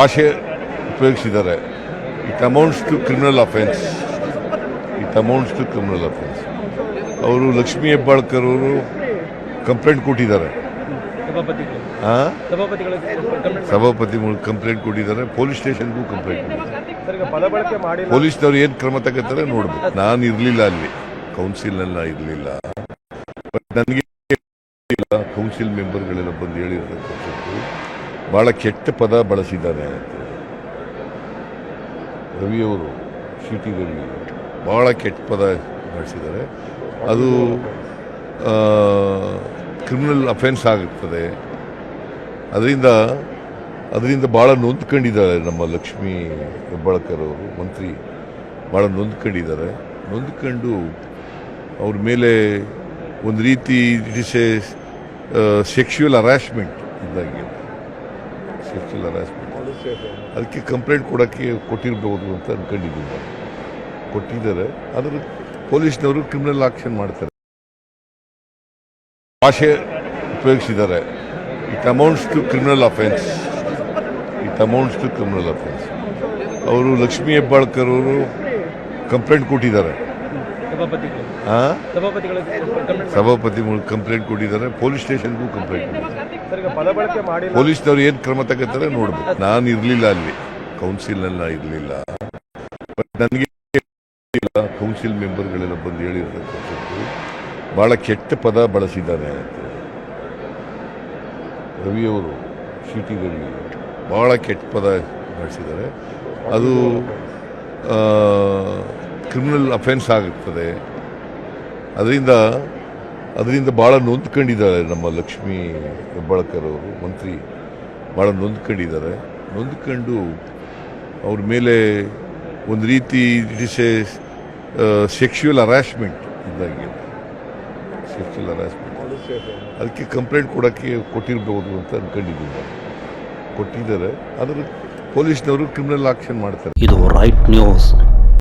ಭಾಷೆ ಉಪಯೋಗಿಸಿದ್ದಾರೆ. It amounts to criminal offence it amounts to criminal offence ಅವರು ಲಕ್ಷ್ಮೀ ಹೆಬ್ಬಾಳ್ಕರ್ ಅವರು complaint ಕೊಟ್ಟಿದ್ದಾರೆ. ಸಭಾಪತಿಗಳು ಕಂಪ್ಲೇಂಟ್ ಕೊಟ್ಟಿದ್ದಾರೆ. ಪೊಲೀಸ್ ಸ್ಟೇಷನ್ಗೂ ಕಂಪ್ಲೇಂಟ್ ಕೊಟ್ಟಿದ್ದಾರೆ. ಪೊಲೀಸ್ನವ್ರು ಏನು ಕ್ರಮ ತಗೋತಾರೆ ನೋಡ್ಬೇಕು. ನಾನು ಇರಲಿಲ್ಲ ಅಲ್ಲಿ. ಕೌನ್ಸಿಲ್ನೆಲ್ಲ ಇರಲಿಲ್ಲ. ಬಟ್ ನನಗೆ ಕೌನ್ಸಿಲ್ ಮೆಂಬರ್ಗಳೆಲ್ಲ ಬಂದು ಹೇಳಿರ್ತಕ್ಕಂಥದ್ದು ಭಾಳ ಕೆಟ್ಟ ಪದ ಬಳಸಿದ್ದಾರೆ. ರವಿ ರವಿಯವರು ಸಿ ಟಿ ರವಿ ಭಾಳ ಕೆಟ್ಟ ಪದ ಬಳಸಿದ್ದಾರೆ. ಅದು ಕ್ರಿಮಿನಲ್ ಅಫೆನ್ಸ್ ಆಗುತ್ತದೆ. ಅದರಿಂದ ಅದರಿಂದ ಭಾಳ ನೊಂದ್ಕೊಂಡಿದ್ದಾರೆ ನಮ್ಮ ಲಕ್ಷ್ಮೀ ಹೆಬ್ಬಾಳ್ಕರ್ ಅವರು, ಮಂತ್ರಿ. ಭಾಳ ನೊಂದ್ಕೊಂಡಿದ್ದಾರೆ. ನೊಂದ್ಕೊಂಡು ಅವ್ರ ಮೇಲೆ ಒಂದು ರೀತಿ it is a sexual harassment ಇದ್ದಂಗೆ ಹರಾಸ್ಮೆಂಟ್ ಅದಕ್ಕೆ ಕಂಪ್ಲೇಂಟ್ ಕೊಡೋಕ್ಕೆ ಕೊಟ್ಟಿರ್ಬೋದು ಅಂತ ಅನ್ಕೊಂಡಿದ್ದೀನಿ ನಾನು. ಕೊಟ್ಟಿದ್ದಾರೆ. ಆದರೆ ಪೊಲೀಸ್ನವರು ಕ್ರಿಮಿನಲ್ ಆಕ್ಷನ್ ಮಾಡ್ತಾರೆ. ಭಾಷೆ ಉಪಯೋಗಿಸಿದ್ದಾರೆ. It amounts to criminal offence it amounts to criminal offence ಅವರು ಲಕ್ಷ್ಮೀ ಹೆಬ್ಬಾಳ್ಕರ್ ಅವರು ಕಂಪ್ಲೇಂಟ್ ಕೊಟ್ಟಿದ್ದಾರೆ. ಸಭಾಪತಿಗಳು. ಕಂಪ್ಲೇಂಟ್ ಕೊಟ್ಟಿದ್ದಾರೆ ಪೊಲೀಸ್ ಸ್ಟೇಷನ್ಗೂ ಕಂಪ್ಲೇಂಟ್ ಕೊಟ್ಟಿದ್ದಾರೆ. ಪೊಲೀಸ್ನವ್ರು ಏನು ಕ್ರಮ ತಗೋತಾರೆ ನೋಡ್ಬೇಕು. ನಾನು ಇರಲಿಲ್ಲ ಅಲ್ಲಿ. ಕೌನ್ಸಿಲ್ನೆಲ್ಲ ಇರಲಿಲ್ಲ. ಬಟ್ ನನಗೆ ಕೌನ್ಸಿಲ್ ಮೆಂಬರ್ಗಳೆಲ್ಲ ಬಂದು ಹೇಳಿರ್ತಕ್ಕಂಥದ್ದು ಭಾಳ ಕೆಟ್ಟ ಪದ ಬಳಸಿದ್ದಾರೆ ಅಂತ. ರವಿಯವರು ಸಿ ಟಿ ರವಿ ಭಾಳ ಕೆಟ್ಟ ಪದ ಬಳಸಿದ್ದಾರೆ. ಅದು ಕ್ರಿಮಿನಲ್ ಅಫೆನ್ಸ್ ಆಗುತ್ತದೆ. ಅದರಿಂದ ಅದರಿಂದ ಭಾಳ ನೊಂದ್ಕೊಂಡಿದ್ದಾರೆ ನಮ್ಮ ಲಕ್ಷ್ಮೀ ಹೆಬ್ಬಾಳ್ಕರ್ ಅವರು, ಮಂತ್ರಿ. ಭಾಳ ನೊಂದ್ಕೊಂಡಿದ್ದಾರೆ. ನೊಂದ್ಕೊಂಡು ಅವ್ರ ಮೇಲೆ ಒಂದು ರೀತಿ it is a sexual harassment ಇದ್ದಂಗೆ ಸೆಕ್ಷುವಲ್ ಹರಾಸ್ಮೆಂಟ್ ಅದಕ್ಕೆ ಕಂಪ್ಲೇಂಟ್ ಕೊಡೋಕ್ಕೆ ಕೊಟ್ಟಿರ್ಬೋದು ಅಂತ ಅಂದ್ಕೊಂಡಿದ್ದೀನಿ ಕೊಟ್ಟಿದ್ದಾರೆ. ಆದರೆ ಪೊಲೀಸ್ನವರು ಕ್ರಿಮಿನಲ್ ಆಕ್ಷನ್ ಮಾಡ್ತಾರೆ. ಇದು ರೈಟ್ ನ್ಯೂಸ್